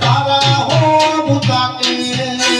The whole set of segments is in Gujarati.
તારા હો ભૂતા કે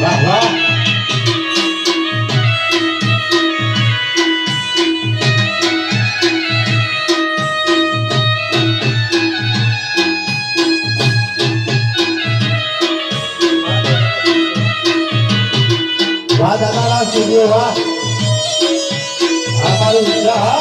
વાહ વાહ દાદાના સ્ટુડિયો વાહ. આ